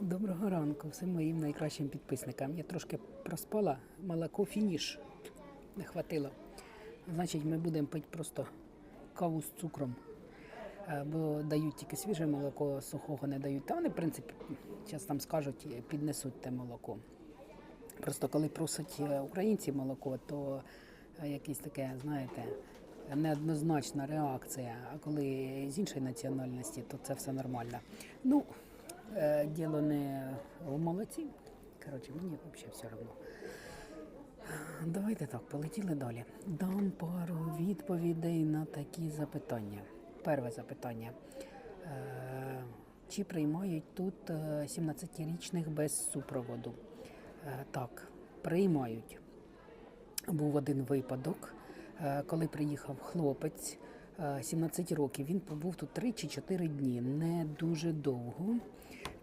Доброго ранку всім моїм найкращим підписникам. Я трошки проспала, молоко фініш не хватило. Значить, ми будемо пити просто каву з цукром. Е, Бо дають тільки свіже молоко, сухого не дають. Та вони, в принципі, зараз там скажуть, піднесуть те молоко. Просто коли просять е, українці молоко, то е, якесь таке, знаєте, неоднозначна реакція. А коли з іншої національності, то це все нормально. Ну, діло не в молоці. Коротше, мені взагалі все одно. Давайте так, полетіли далі. Дам пару відповідей на такі запитання. Перше запитання. Е, Чи приймають тут е, 17-річних без супроводу? Е, Так, приймають. Був один випадок, е, коли приїхав хлопець е, 17 років. Він побув тут 3 чи 4 дні, не дуже довго.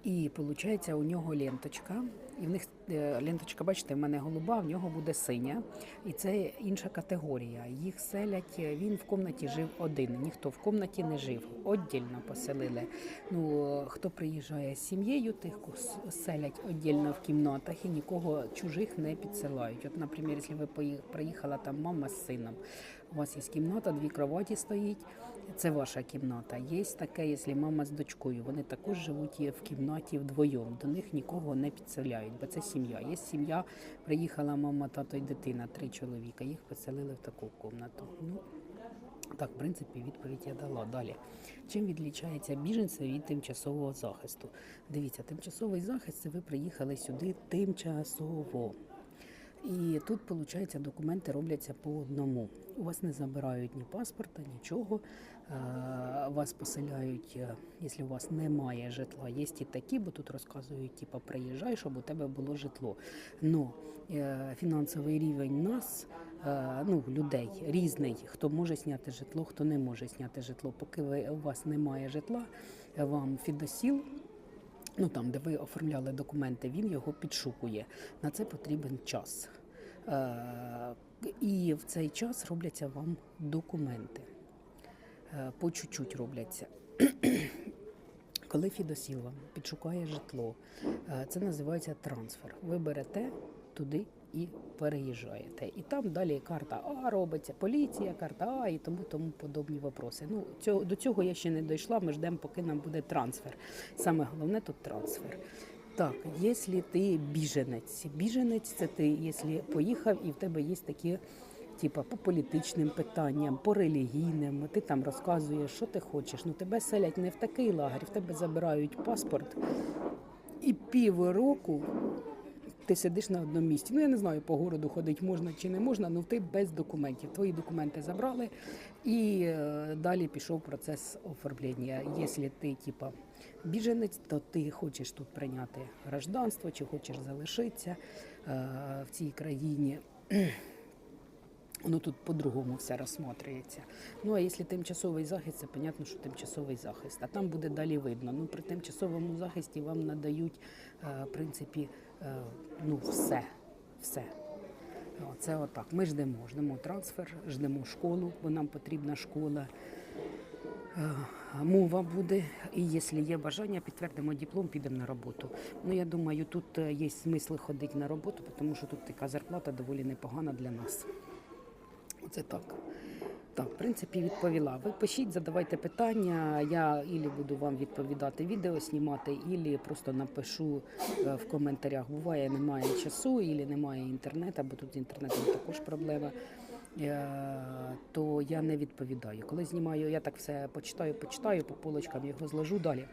І виходить, у нього ленточка. І в них е, ленточка, бачите, в мене голуба, в нього буде синя. І це інша категорія. Їх селять. е, Він в кімнаті жив один. Ніхто в кімнаті не жив. Віддільно поселили. Ну е, хто приїжджає з сім'єю, тих селять віддільно в кімнатах і нікого чужих не підсилають. От, наприклад, якщо ви приїхала там мама з сином, у вас є кімната, дві кроваті стоїть. Це ваша кімната. Є таке, якщо мама з дочкою. Вони також живуть в кімнаті вдвоєм. До них нікого не підселяють, бо це сім'я. Є сім'я, приїхала мама, тато і дитина, три чоловіка. Їх поселили в таку кімнату. Ну, так, в принципі, відповідь я дала. Далі. Чим відлічається біженці від тимчасового захисту? Дивіться, тимчасовий захист це ви приїхали сюди тимчасово. І тут, виходить, документи робляться по одному. У вас не забирають ні паспорта, нічого. Е, Вас поселяють, е, якщо у вас немає житла. Є і такі, бо тут розказують, типу, приїжджай, щоб у тебе було житло. Е, фінансовий рівень нас, ну, людей різний, хто може зняти житло, хто не може зняти житло. Поки ви, у вас немає житла, вам фідосіл ну там, де ви оформляли документи, він його підшукує. На це потрібен час. Е, і в цей час робляться вам документи. Е, по чуть-чуть робляться. Коли Фідосіл вам підшукає житло, е, це називається трансфер. Ви берете туди і переїжджаєте. І там далі карта А робиться, поліція, карта А і тому тому подобні вопроси. Ну, цього, до цього я ще не дійшла, ми ждемо, поки нам буде трансфер. Саме головне тут трансфер. Так, якщо ти біженець, біженець це ти, якщо поїхав і в тебе є такі типа по політичним питанням, по релігійним, ти там розказуєш, що ти хочеш. Ну тебе селять не в такий лагерь, в тебе забирають паспорт, і півроку ти сидиш на одному місці. Ну я не знаю, по городу ходити можна чи не можна, але ти без документів. Твої документи забрали, і е, далі пішов процес оформлення. Якщо ти типа біженець, то ти хочеш тут прийняти гражданство, чи хочеш залишитися е, в цій країні. Воно тут по-другому все розсматрюється. Ну а якщо тимчасовий захист, це понятно, що тимчасовий захист. А там буде далі видно. Ну при тимчасовому захисті вам надають, е, в принципі, е, ну все, все. Це отак. Ми ждемо, ждемо трансфер, ждемо школу, бо нам потрібна школа. Е, Мова буде, і якщо є бажання, підтвердимо диплом, підемо на роботу. Ну я думаю, тут є смисл ходити на роботу, тому що тут така зарплата доволі непогана для нас. Оце так. Так, в принципі, відповіла. Ви пишіть, задавайте питання. Я ілі буду вам відповідати, відео знімати, ілі просто напишу е, в коментарях. Буває, немає часу, ілі немає інтернету, бо тут з інтернетом також проблема. Е, То я не відповідаю. Коли знімаю, я так все почитаю, почитаю, по полочкам його зложу далі.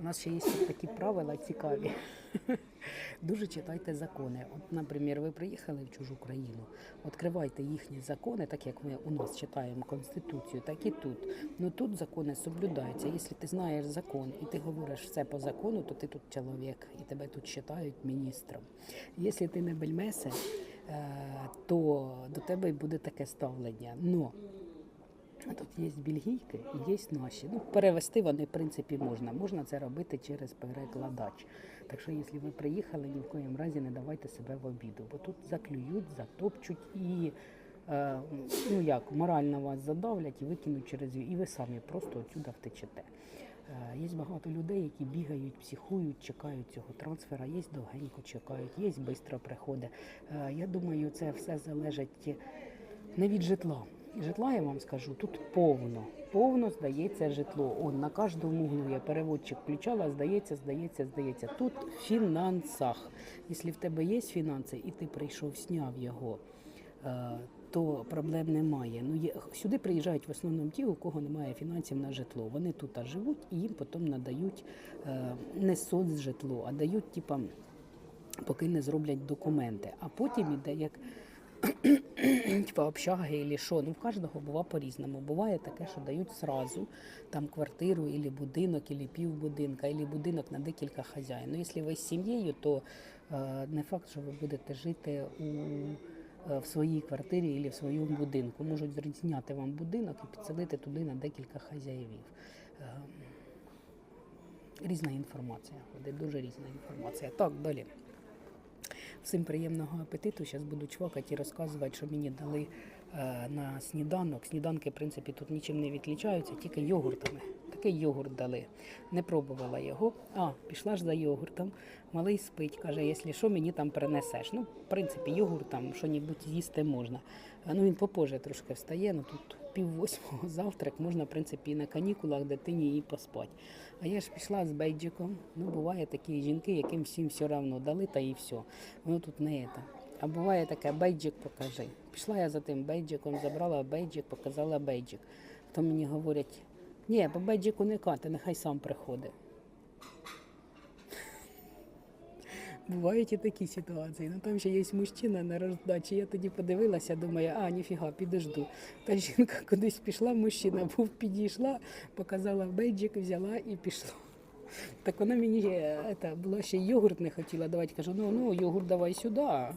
У нас ще є такі правила цікаві. Дуже читайте закони. От, наприклад, ви приїхали в чужу країну, відкривайте їхні закони, так як ми у нас читаємо Конституцію, так і тут. Ну тут закони соблюдаються. Якщо ти знаєш закон і ти говориш все по закону, то ти тут чоловік і тебе тут вважають міністром. Якщо ти не бельмесе, то до тебе й буде таке ставлення. Но а Тут є бельгійки і є наші. Ну, перевести вони, в принципі, можна. Можна це робити через перекладач. Так що, якщо ви приїхали, ні в коїм разі не давайте себе в обіду, бо тут заклюють, затопчуть і е, ну як, морально вас задавлять і викинуть через і ви самі просто отсюда втечете. Е, Є багато людей, які бігають, психують, чекають цього трансфера, є довгенько чекають, є швидко приходить. Е, Я думаю, це все залежить не від житла. Житла, я вам скажу, тут повно. Повно здається житло. Он на кожному углу я переводчик включала, здається, здається, здається. Тут в фінансах. Якщо в тебе є фінанси і ти прийшов, сняв його, е, то проблем немає. Ну, є, сюди приїжджають в основному ті, у кого немає фінансів на житло. Вони тут живуть і їм потім надають е, не соцжитло, а дають, типа, поки не зроблять документи. А потім іде як типа общаги або що. Ну, в кожного буває по-різному. Буває таке, що дають сразу там квартиру, або будинок, або півбудинка, або будинок на декілька хазяїн. Ну, якщо ви з сім'єю, то е, не факт, що ви будете жити у, е, в своїй квартирі або в своєму будинку. Можуть зняти вам будинок і підселити туди на декілька хазяївів. Е, різна інформація, ходить, дуже різна інформація. Так, далі. Всім приємного апетиту. Зараз буду чвакати і розказувати, що мені дали на сніданок. Сніданки, в принципі, тут нічим не відлічаються, тільки йогуртами. Такий йогурт дали. Не пробувала його. А, пішла ж за йогуртом. Малий спить, каже, якщо що, мені там принесеш. Ну, в принципі, йогурт там що-небудь з'їсти можна. Ну він попозже трошки встає, ну тут пів восьмого завтрак, можна, в принципі, і на канікулах дитині і поспати. А я ж пішла з бейджиком. Ну, буває такі жінки, яким всім все одно дали, та і все. Воно тут не це. А буває таке, бейджик покажи. Пішла я за тим бейджиком, забрала бейджик, показала бейджик. То мені говорять, ні, по бейджику не кати, нехай сам приходить. Бувають і такі ситуації. Ну там ще є мужчина на роздачі. Я тоді подивилася, думаю, а ніфіга, підожду. Та жінка кудись пішла, мужчина був, підійшла, показала бейджик, взяла і пішла. Так вона мені е, это, була ще йогурт не хотіла давати. Кажу, ну ну йогурт давай сюди.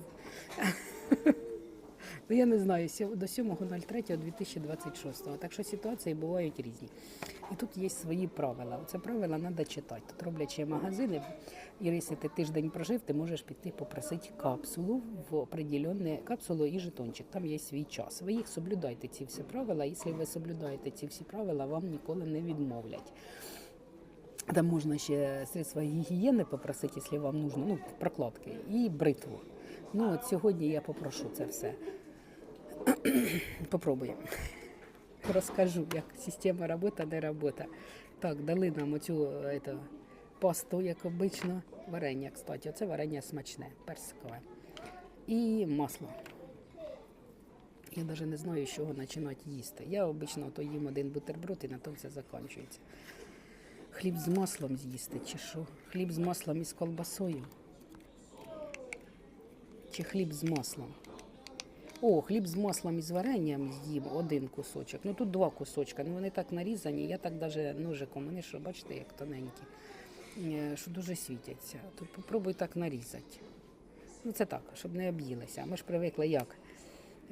Ну я не знаю, до 7.03.2026. Так що ситуації бувають різні. І тут є свої правила. Це правила треба читати. Тут роблять ще магазини. І якщо ти тиждень прожив, ти можеш піти попросити капсулу в определенне капсулу і жетончик. Там є свій час. Ви їх соблюдайте, ці всі правила. Якщо ви соблюдаєте ці всі правила, вам ніколи не відмовлять. Там можна ще средства гігієни попросити, якщо вам нужно, ну, прокладки, і бритву. Ну, от сьогодні я попрошу це все. Попробуємо. Розкажу, як система робота, не робота. Так, дали нам оцю пасту, як обично. Варення, кстати. Оце варення смачне, персикове. І масло. Я навіть не знаю, з чого починати їсти. Я обично то їм один бутерброд і на тому все закінчується. Хліб з маслом з'їсти, чи що? Хліб з маслом із колбасою. Чи хліб з маслом? О, хліб з маслом і з варенням з'їм один кусочок. Ну тут два кусочка. Ну вони так нарізані. Я так навіть ножиком, вони що, бачите, як тоненькі, е, що дуже світяться. Тут попробуй так нарізати. Ну це так, щоб не об'їлися. Ми ж привикли як.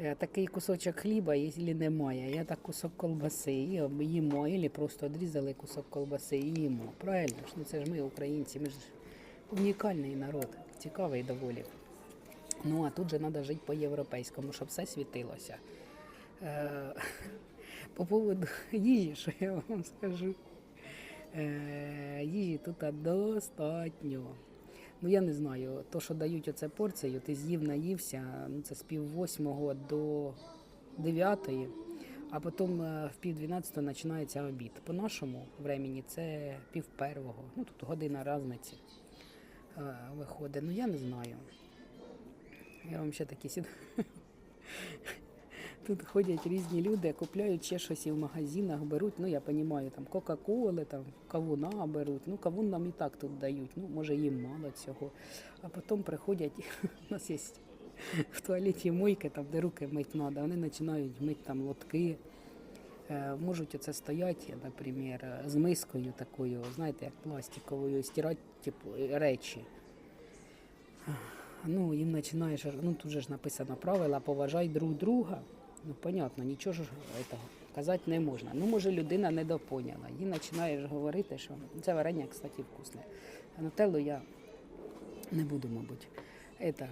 Е, Такий кусочок хліба, якщо немає, я так кусок колбаси їмо, або просто відрізали кусок колбаси і їмо. Правильно ж, ну це ж ми, українці, ми ж унікальний народ, цікавий доволі. Ну а тут же треба жити по-європейському, щоб все світилося. Е, По поводу їжі, що я вам скажу. Е, Їжі тут достатньо. Ну я не знаю, то, що дають оце порцію, ти з'їв, наївся, ну це з пів восьмого до дев'ятої, а потім е, в пів дванадцятого починається обід. По нашому времені це пів первого. Ну тут година різниці е, виходить. Ну я не знаю. Я вам ще такі сід. Тут ходять різні люди, купляють ще щось і в магазинах, беруть, ну я розумію, там Кока-Коли, там кавуна беруть. Ну, кавун нам і так тут дають, ну, може їм мало цього. А потім приходять, у нас є в туалеті мойки, там, де руки мить треба, вони починають мити там лотки. Е, Можуть оце стояти, наприклад, з мискою такою, знаєте, як пластиковою, стирати типу, речі. Ну, їм починаєш, ну тут же ж написано правила, поважай друг друга. Ну, понятно, нічого ж этого казати не можна. Ну, може, людина не допоняла. Їй починаєш говорити, що це варення, кстати, вкусне. А нутеллу я не буду, мабуть. Это,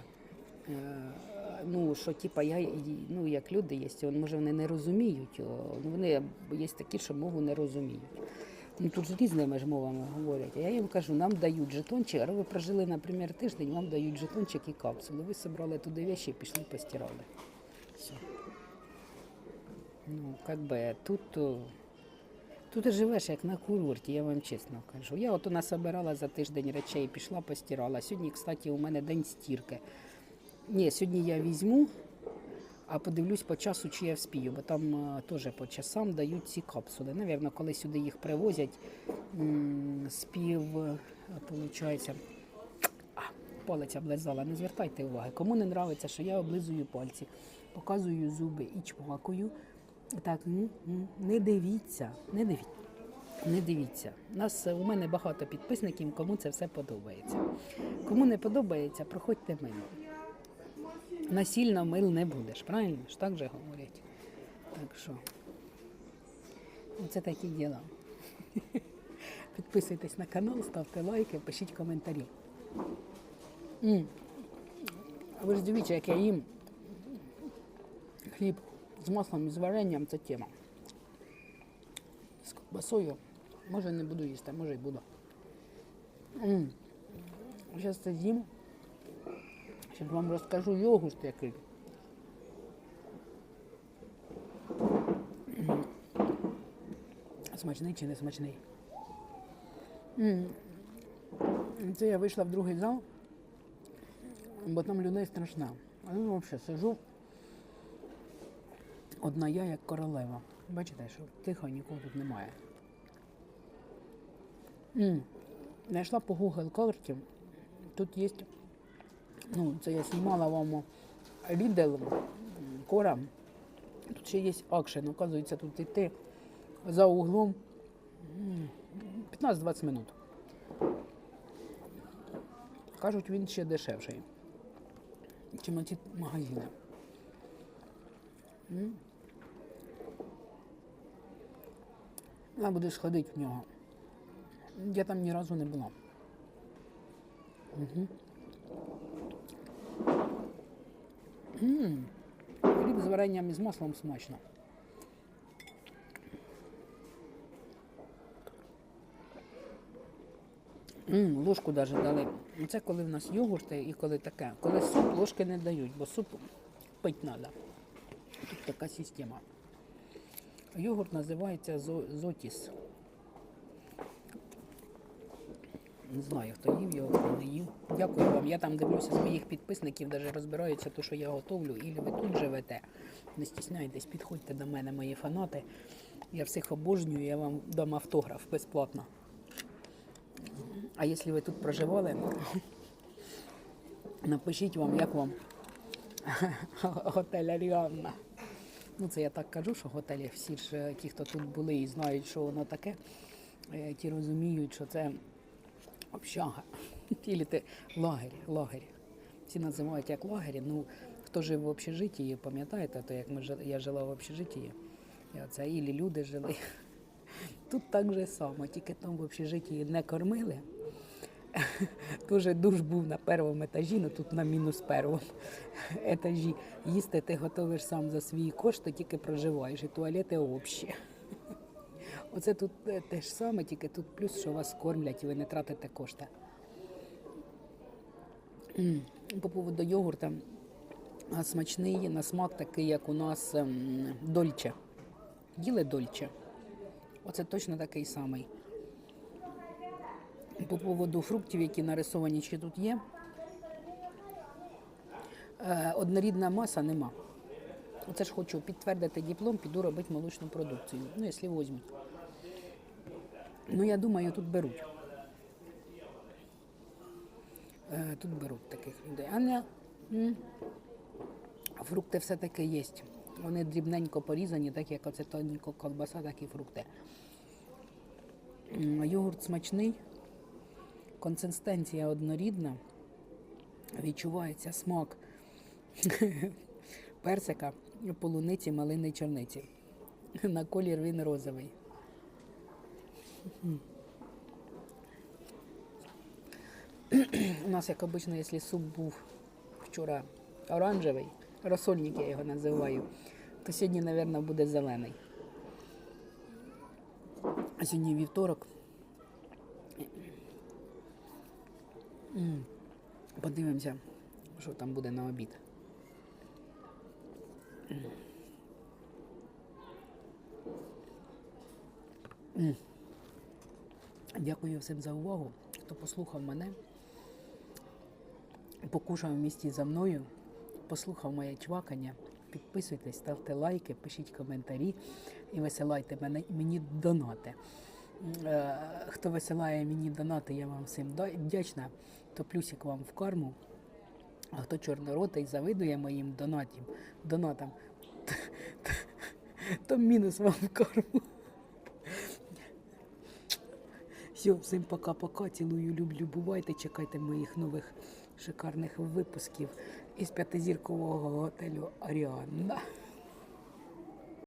е, ну, що типа я, ну, як люди є, може вони не розуміють, ну, вони є такі, що мову не розуміють. Ну тут ж різними ж мовами говорять. А я їм кажу, нам дають жетончик, а ви прожили, наприклад, тиждень, вам дають жетончик і капсулу. Ви зібрали туди вещи і пішли постирали. Все. Ну, как би тут. Тут ти живеш як на курорті, я вам чесно кажу. Я от насобирала за тиждень речей, пішла постирала. Сьогодні, кстати, у мене день стірки. Ні, сьогодні я візьму, а подивлюсь по часу, чи я вспію, бо там е, теж по часам дають ці капсули. Навірно, коли сюди їх привозять, м, спів, виходить, палець облизала. Не звертайте уваги. Кому не подобається, що я облизую пальці, показую зуби і чмакую. Так, не дивіться, не дивіться. Не дивіться. Нас е, у мене багато підписників, кому це все подобається. Кому не подобається, проходьте мимо. Насильно мил не будеш, правильно ж так же говорять. Так що це такі діла. Підписуйтесь на канал, ставте лайки, пишіть коментарі. А Ви ж дивіться, як я їм хліб з маслом і з варенням це тема. З ковбасою. Може не буду їсти, може і буду. Зараз це з'їм. Зараз вам розкажу йогурт який. Смачний чи не смачний? Це я вийшла в другий зал, бо там людей страшна. А я взагалі сижу. Одна я як королева. Бачите, що тихо нікого тут немає. Знайшла по Google карті. Тут є, ну, це я знімала вам Lidl, Кора. Тут ще є акшен. Оказується, тут йти за углом 15-20 минут. Кажуть, він ще дешевший, ніж ті магазини. Треба буде сходити в нього. Я там ні разу не була. Угу. Хліб з варенням і з маслом смачно. М, ложку навіть дали. Це коли в нас йогурти і коли таке. Коли суп, ложки не дають, бо суп пити треба. Тут така система. Йогурт називається зотіс. Не знаю, хто їв його, хто не їв. Дякую вам. Я там дивлюся з моїх підписників, навіть розбираються, то, що я готовлю, і ви тут живете. Не стісняйтесь, підходьте до мене, мої фанати. Я всіх обожнюю, я вам дам автограф безплатно. А якщо ви тут проживали, напишіть вам, як вам готель Аріанна. Ну, це я так кажу, що готелі всі ж е, ті, хто тут були і знають, що воно таке, е, ті розуміють, що це общага. Те лагерь, лагерь. Всі називають як лагері. Ну, хто жив в общежитті, пам'ятаєте, то як ми жили- я жила в общежитті, і оце ілі люди жили. Тут так же само, тільки там в общежитті не кормили. Тоже душ був на першому етажі, ну тут на мінус першому етажі. Їсти ти готуєш сам за свої кошти, тільки проживаєш, і туалети общі. Оце тут е, те ж саме, тільки тут плюс, що вас кормлять і ви не тратите кошти. По поводу йогурта смачний на смак такий, як у нас ем, дольче. Їли дольче. Оце точно такий самий. По поводу фруктів, які нарисовані чи тут є. Е, Однорідна маса нема. Оце ж хочу підтвердити диплом, піду робити молочну продукцію. Ну, якщо візьмуть. Ну, я думаю, тут беруть. Е, Тут беруть таких людей. А не фрукти все-таки є. Вони дрібненько порізані, так як оце тоненько колбаса, так і фрукти. Йогурт смачний, консистенція однорідна, відчувається смак персика, полуниці, малини, чорниці. На колір він розовий. У нас, як обично, якщо суп був вчора оранжевий, розсольник я його називаю, то сьогодні, мабуть, буде зелений. Сьогодні вівторок. Подивимося, що там буде на обід. Дякую всім за увагу, хто послухав мене, покушав в місті за мною, послухав моє чвакання. Підписуйтесь, ставте лайки, пишіть коментарі і висилайте мене, мені донати. Е, Хто висилає мені донати, я вам всім вдячна, то плюсик вам в карму. А хто чорноротий завидує моїм донатам, донатам, то мінус вам в карму. Все, всім пока-пока. Цілую, люблю. Бувайте. Чекайте моїх нових шикарних випусків із п'ятизіркового готелю Аріанна.